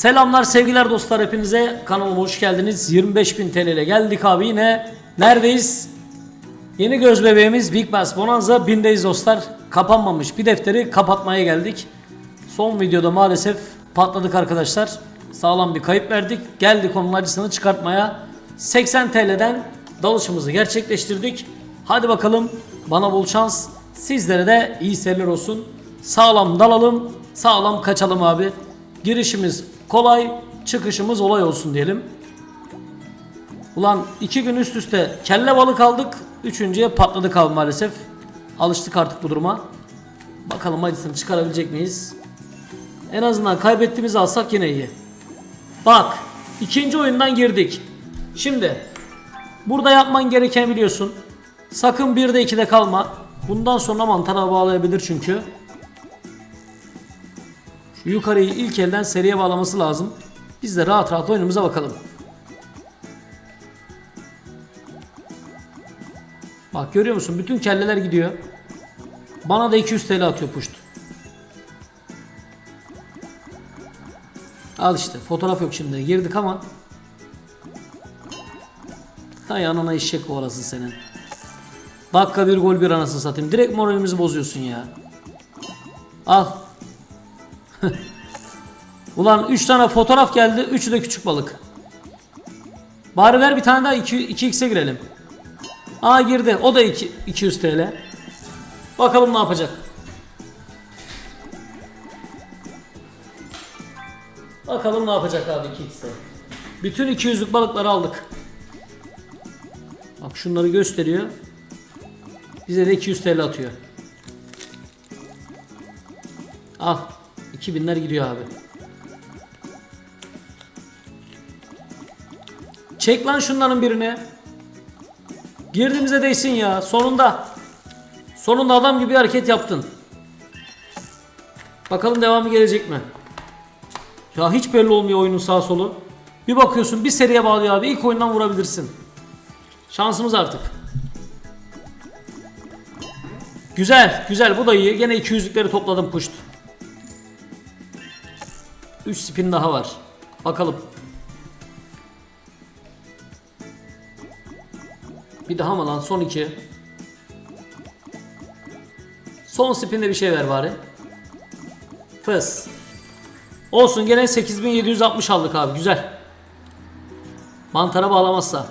Selamlar sevgiler dostlar hepinize. Kanalıma hoş geldiniz. 25.000 TL ile geldik abi yine. Neredeyiz? Yeni göz bebeğimiz Big Bass Bonanza. 1000'deyiz dostlar. Kapanmamış bir defteri kapatmaya geldik. Son videoda maalesef patladık arkadaşlar. Sağlam bir kayıp verdik. Geldik onun acısını çıkartmaya. 80 TL'den dalışımızı gerçekleştirdik. Hadi bakalım. Bana bol şans. Sizlere de iyi seyirler olsun. Sağlam dalalım. Sağlam kaçalım abi. Girişimiz kolay, çıkışımız olay olsun diyelim. Ulan iki gün üst üste kelle balık aldık. Üçüncüye patladık abi maalesef. Alıştık artık bu duruma. Bakalım acısını çıkarabilecek miyiz? En azından kaybettiğimizi alsak yine iyi. Bak ikinci oyundan girdik. Şimdi burada yapman gereken biliyorsun. Sakın 1'de 2'de kalma. Bundan sonra mantara bağlayabilir çünkü. Yukarıyı ilk elden seriye bağlaması lazım. Biz de rahat rahat oyunumuza bakalım. Bak görüyor musun? Bütün kelleler gidiyor. Bana da 200 TL atıyor puşt. Al işte fotoğraf yok şimdi. Girdik ama. Hay anana eşek kovalasın senin. Dakika bir gol bir anasını satayım. Direkt moralimizi bozuyorsun ya. Al. Ulan 3 tane fotoğraf geldi. 3'ü de küçük balık. Bari ver bir tane daha 2 2x'e girelim. Aa girdi. O da 2 200 TL. Bakalım ne yapacak. Bakalım ne yapacak abi 2x'e. Bütün 200'lük balıkları aldık. Bak şunları gösteriyor. Bize de 200 TL atıyor. Al. 2000'ler gidiyor abi. Çek lan şunların birini. Girdiğimize değsin ya. Sonunda. Sonunda adam gibi hareket yaptın. Bakalım devamı gelecek mi? Ya hiç belli olmuyor oyunun sağ solu. Bir bakıyorsun bir seriye bağlıyor abi. İlk oyundan vurabilirsin. Şansımız artık. Güzel, güzel. Bu da iyi. Gene 200'lükleri topladım puşt. 3 spin daha var. Bakalım. Bir daha mı lan? Son 2. Son spinde bir şey ver bari. Fıs. Olsun gene 8760 aldık abi. Güzel. Mantara bağlamazsa.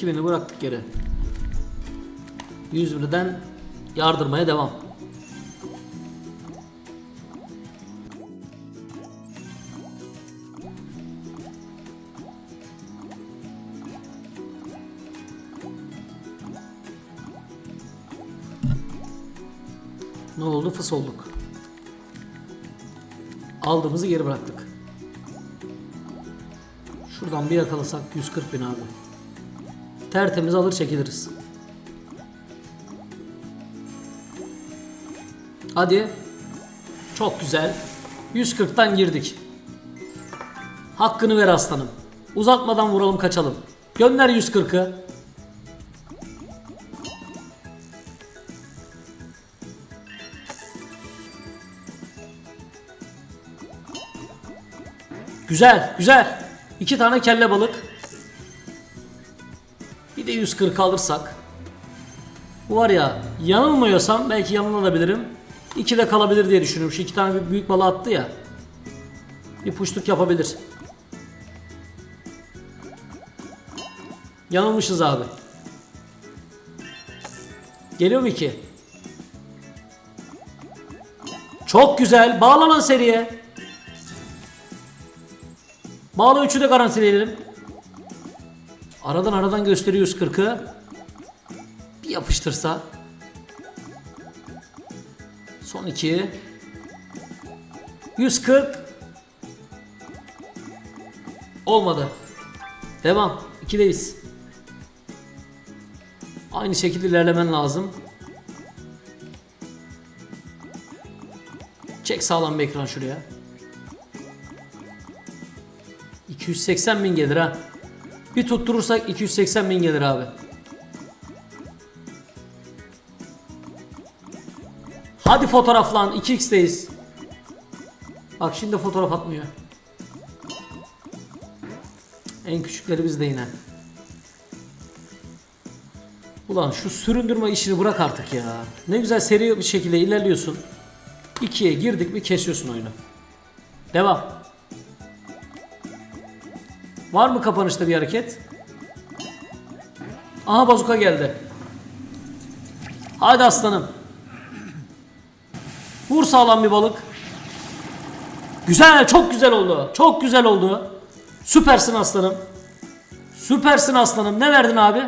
2000'i bıraktık geri. 100 birden yardırmaya devam. Ne oldu? Fıs olduk. Aldığımızı geri bıraktık. Şuradan bir yakalasak 140 bin abi. Tertemiz alır çekiliriz. Hadi. Çok güzel. 140'tan girdik. Hakkını ver aslanım. Uzatmadan vuralım kaçalım. Gönder 140'ı. Güzel, güzel. İki tane kelle balık. De 140 alırsak. Bu var ya yanılmıyorsam belki yanılabilirim. İki de kalabilir diye düşünüyorum. Şu iki tane büyük balığı attı ya. Bir puşluk yapabilir. Yanılmışız abi. Geliyor mu iki? Çok güzel. Bağlanan seriye. Bağla üçü de garantileyelim. Aradan aradan gösteriyor 140'ı. Bir yapıştırsa. Son iki. 140. Olmadı. Devam. 2'deyiz. Aynı şekilde ilerlemen lazım. Çek sağlam bir ekran şuraya. 280 bin gelir ha. Bir tutturursak 280 bin gelir abi. Hadi fotoğraflan 2x'teyiz. Bak şimdi fotoğraf atmıyor. En küçükleri bizde yine. Ulan şu süründürme işini bırak artık ya. Ne güzel seri bir şekilde ilerliyorsun. İkiye girdik mi kesiyorsun oyunu. Devam. Var mı kapanışta bir hareket? Aha bazuka geldi. Hadi aslanım. Vur sağlam bir balık. Güzel, çok güzel oldu. Çok güzel oldu. Süpersin aslanım. Süpersin aslanım. Ne verdin abi?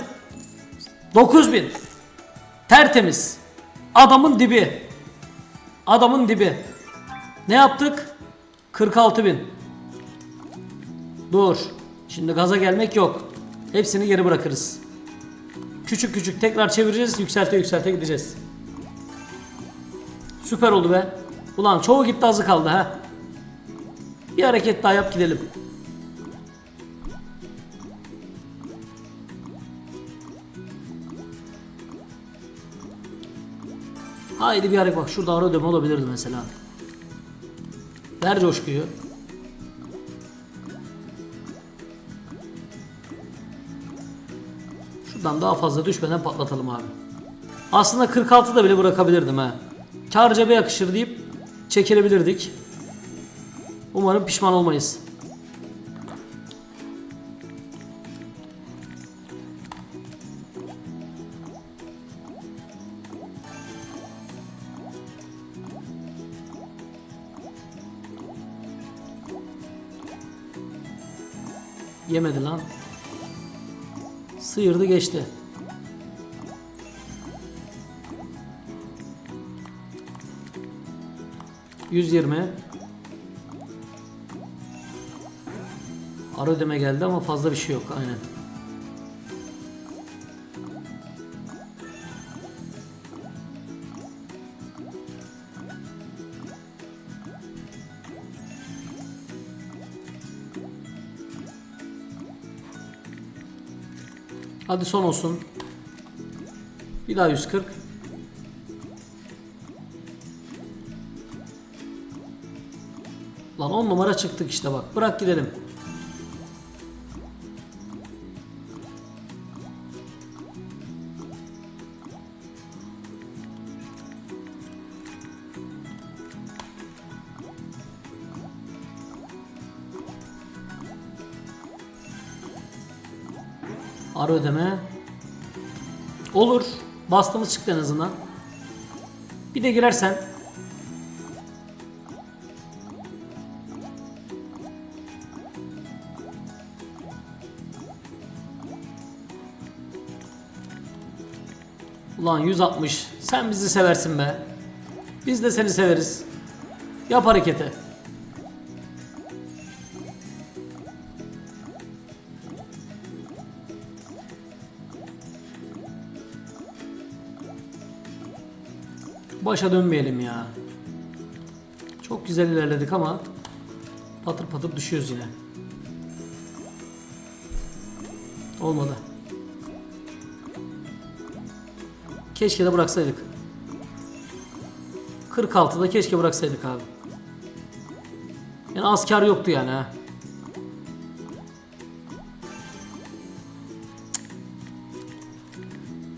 9000. Tertemiz. Adamın dibi. Adamın dibi. Ne yaptık? 46000. Dur. Şimdi gaza gelmek yok. Hepsini geri bırakırız. Küçük küçük tekrar çevireceğiz. Yükselte yükselte gideceğiz. Süper oldu be. Ulan çoğu gitti azı kaldı ha. Bir hareket daha yap gidelim. Haydi bir hareket bak şurada ara ödeme olabilirdi mesela. Ver coşkuyu. Şuradan daha fazla düşmeden patlatalım abi. Aslında 46'da bile bırakabilirdim ha. Kar cebe yakışır deyip çekilebilirdik. Umarım pişman olmayız. Yemedi lan. Sıyırdı geçti. Yüz yirmi. Ara ödeme geldi ama fazla bir şey yok aynen. Hadi son olsun. Bir daha 140. Lan 10 numara çıktık işte bak. Bırak gidelim. Ara ödeme. Olur. Bastığımız çıktı en azından. Bir de girersen. Ulan 160. Sen bizi seversin be. Biz de seni severiz. Yap hareketi. Başa dönmeyelim ya. Çok güzel ilerledik ama patır patır düşüyoruz yine. Olmadı. Keşke de bıraksaydık. 46'da keşke bıraksaydık abi. Yani az kar yoktu yani ha.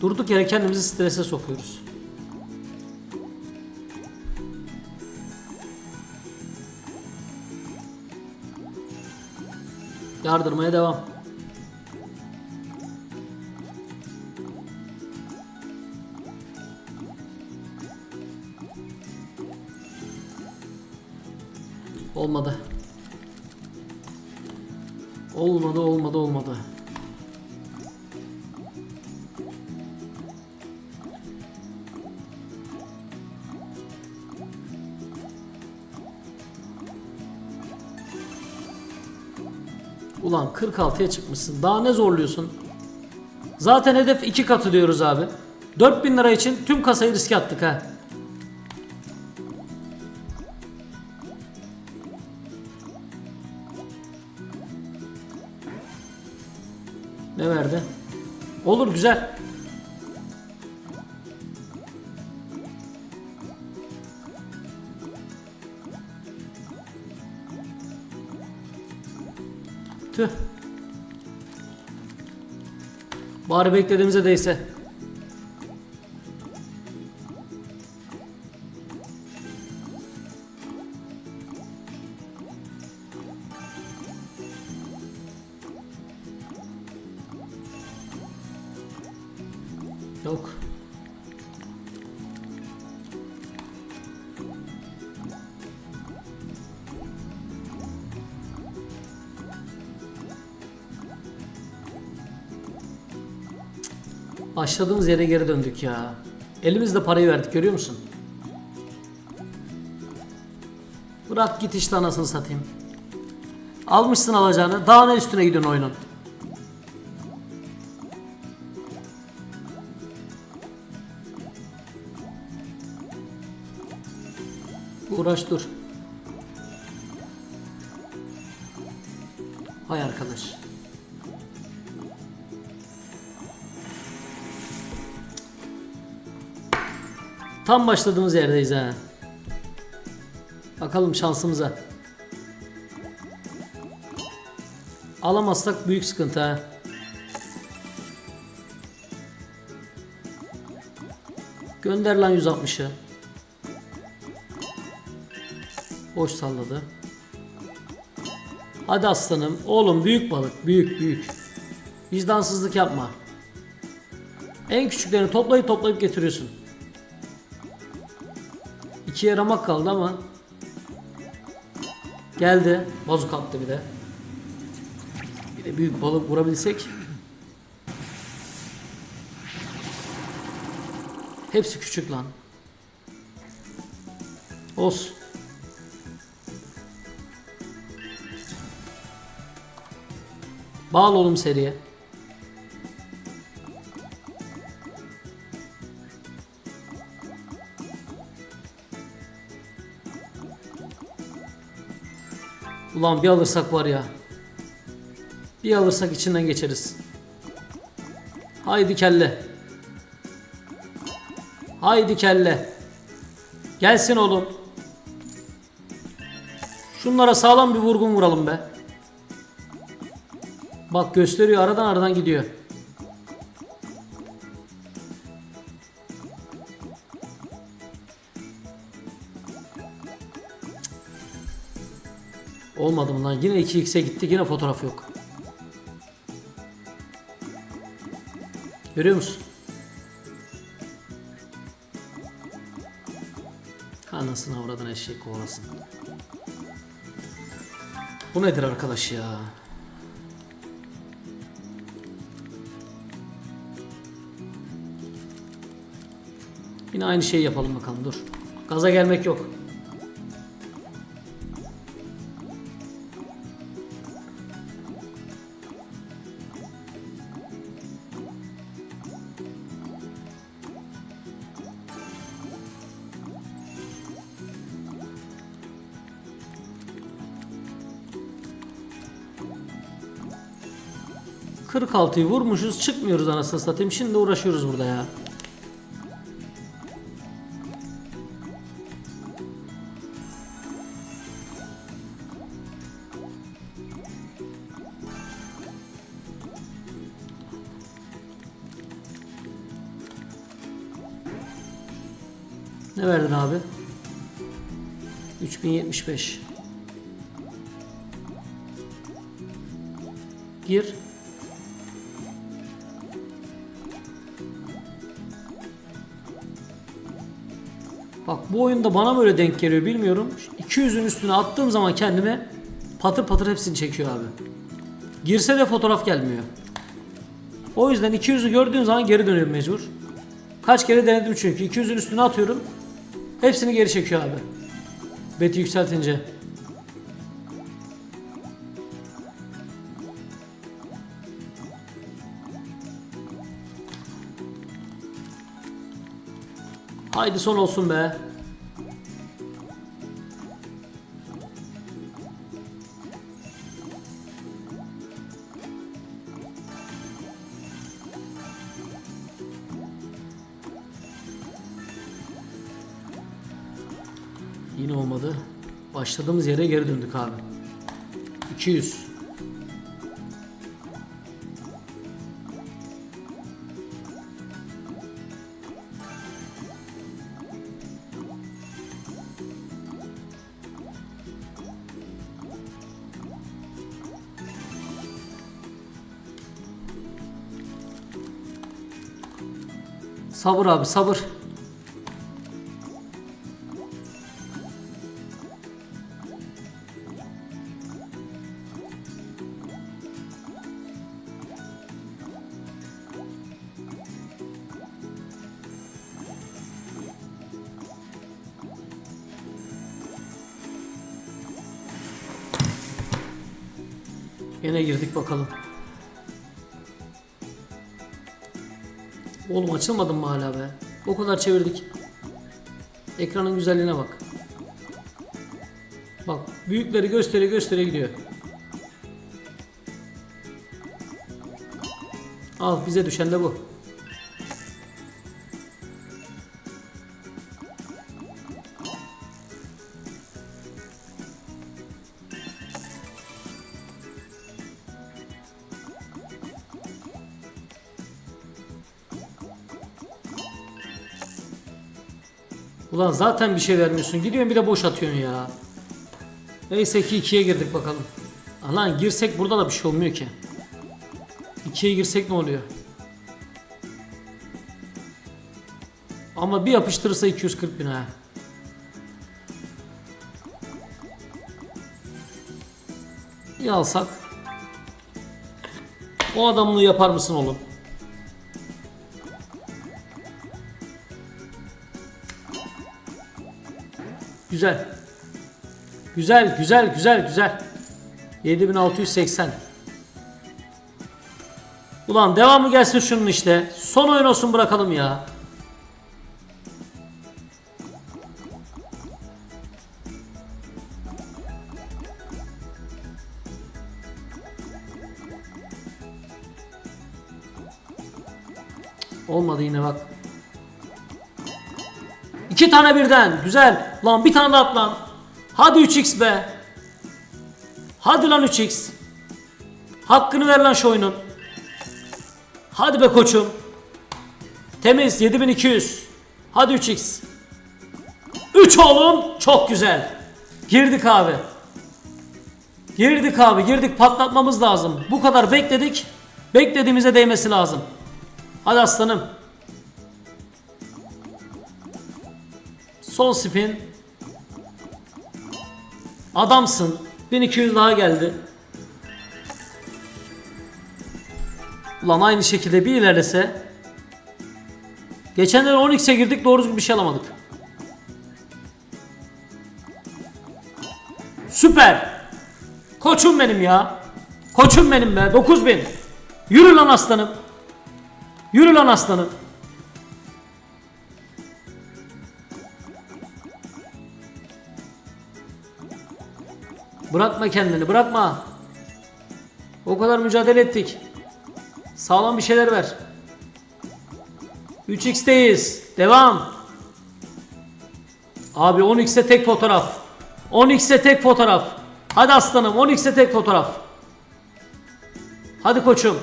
Durduk yere kendimizi strese sokuyoruz. Yardırmaya devam. Olmadı. Olmadı, olmadı, olmadı. Ulan 46'ya çıkmışsın. Daha ne zorluyorsun? Zaten hedef iki katı diyoruz abi. 4000 lira için tüm kasayı riske attık ha. Ne verdi? Olur güzel. Tüh. Bari beklediğimize değse. Başladığımız yere geri döndük ya. Elimizde parayı verdik görüyor musun? Bırak git işte anasını satayım. Almışsın alacağını. Daha ne üstüne gidiyorsun oyunun? Uğraş dur. Hay arkadaş. Tam başladığımız yerdeyiz ha. Bakalım şansımıza. Alamazsak büyük sıkıntı ha. Gönder lan 160'ı. Boş salladı. Hadi aslanım. Oğlum büyük balık. Büyük büyük. Vicdansızlık yapma. En küçüklerini toplayıp toplayıp getiriyorsun. İkiye ramak kaldı ama. Geldi. Bozuk attı bir de. Bir de büyük balık vurabilsek. Hepsi küçük lan. Olsun. Bağlı oğlum seriye. Ulan bir alırsak var ya. Bir alırsak içinden geçeriz. Haydi kelle. Haydi kelle. Gelsin oğlum. Şunlara sağlam bir vurgun vuralım be. Bak gösteriyor aradan aradan gidiyor. Olmadı lan? Yine 2x'e gitti. Yine fotoğraf yok. Görüyor musun? Anasını avradın eşek kovalasın. Bu nedir arkadaş ya? Yine aynı şeyi yapalım bakalım dur. Gaza gelmek yok. Kırk altıyı vurmuşuz çıkmıyoruz anasını satayım. Şimdi uğraşıyoruz burada ya. Ne verdin abi? 3075. Gir. Bu oyunda bana böyle denk geliyor bilmiyorum. 200'ün üstüne attığım zaman kendime patır patır hepsini çekiyor abi. Girse de fotoğraf gelmiyor. O yüzden 200'ü gördüğüm zaman geri dönüyorum mecbur. Kaç kere denedim çünkü. 200'ün üstüne atıyorum. Hepsini geri çekiyor abi. Beti yükseltince. Haydi son olsun be. Başladığımız yere geri döndük abi. 200. Sabır abi sabır. Yine girdik bakalım. Oğlum açılmadın mı hala be? O kadar çevirdik. Ekranın güzelliğine bak. Bak büyükleri göstere göstere gidiyor. Al bize düşen de bu. Ulan zaten bir şey vermiyorsun. Gidiyorsun bir de boş atıyorsun ya. Neyse ki ikiye girdik bakalım. Lan girsek burada da bir şey olmuyor ki. İkiye girsek ne oluyor? Ama bir yapıştırırsa 240 bin ha. Bir alsak. O adamlığı yapar mısın oğlum? Güzel. Güzel, güzel, güzel, güzel. 7680. Ulan devamı gelsin şunun işte. Son oyun olsun bırakalım ya. Olmadı yine bak. İki tane birden. Güzel. Lan bir tane daha at lan. Hadi 3x be. Hadi lan 3x. Hakkını ver lan şu oyunun. Hadi be koçum. Temiz 7200. Hadi 3x. 3 oğlum. Çok güzel. Girdik abi. Girdik abi girdik patlatmamız lazım. Bu kadar bekledik. Beklediğimize değmesi lazım. Hadi aslanım. Son spin. Adamsın. 1200 daha geldi. Ulan aynı şekilde bir ilerlese. Geçenlerde 10x'e girdik doğru düzgün bir şey alamadık. Süper. Koçum benim ya. Koçum benim be. 9000. Yürü lan aslanım. Yürü lan aslanım. Bırakma kendini bırakma. O kadar mücadele ettik. Sağlam bir şeyler ver. 3x'teyiz. Devam. Abi 10x'e tek fotoğraf. 10x'e tek fotoğraf. Hadi aslanım 10x'e tek fotoğraf. Hadi koçum.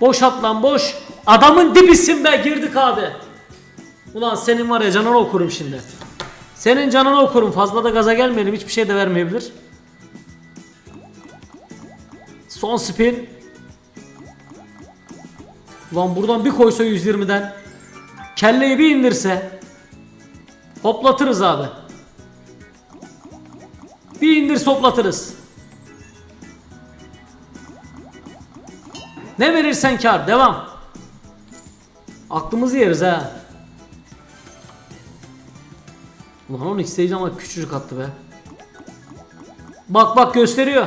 Boş at lan boş. Adamın dibisin be girdik abi. Ulan senin var ya canını okurum şimdi. Senin canını okurum. Fazla da gaza gelmeyelim. Hiçbir şey de vermeyebilir. Son spin. Ulan buradan bir koysa 120'den. Kelleyi bir indirse. Hoplatırız abi. Bir indir hoplatırız. Ne verirsen kar. Devam. Aklımızı yeriz ha. Ulan 10 x'teyiz ama küçücük attı be. Bak bak gösteriyor.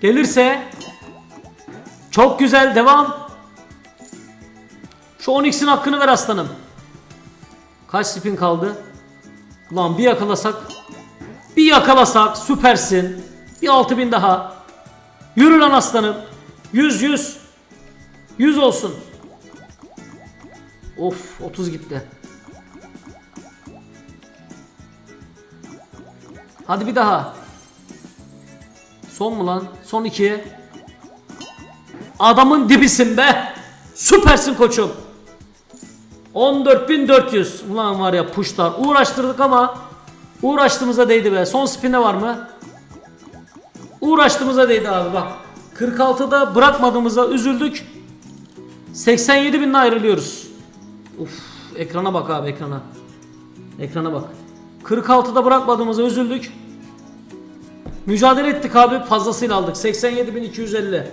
Gelirse çok güzel devam. Şu 10x'in hakkını ver aslanım. Kaç spin kaldı? Ulan bir yakalasak bir yakalasak süpersin. Bir 6000 daha. Yürü lan aslanım. 100 100. 100 olsun. Of 30 gitti. Hadi bir daha. Son mu lan? Son iki. Adamın dibisin be. Süpersin koçum. 14.400. Ulan var ya puşlar. Uğraştırdık ama uğraştığımıza değdi be. Son spin'e var mı? Uğraştığımıza değdi abi bak. 46'da bırakmadığımıza üzüldük. 87 binle ayrılıyoruz. Uf, ekrana bak abi ekrana. Ekrana bak. 46'da bırakmadığımıza üzüldük. Mücadele ettik abi fazlasıyla aldık. 87.250.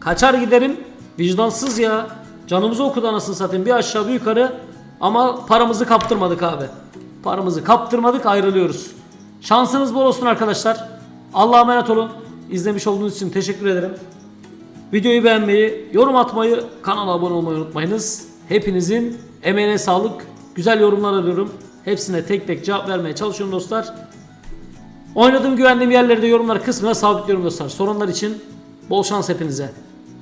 Kaçar giderim. Vicdansız ya. Canımızı okudu anasını satayım. Bir aşağı bir yukarı. Ama paramızı kaptırmadık abi. Paramızı kaptırmadık ayrılıyoruz. Şansınız bol olsun arkadaşlar. Allah'a emanet olun. İzlemiş olduğunuz için teşekkür ederim. Videoyu beğenmeyi, yorum atmayı, kanala abone olmayı unutmayınız. Hepinizin emeğine sağlık. Güzel yorumlar alıyorum. Hepsine tek tek cevap vermeye çalışıyorum dostlar. Oynadığım güvendiğim yerlerde yorumlar kısmına sabitliyorum dostlar. Sorunlar için bol şans hepinize.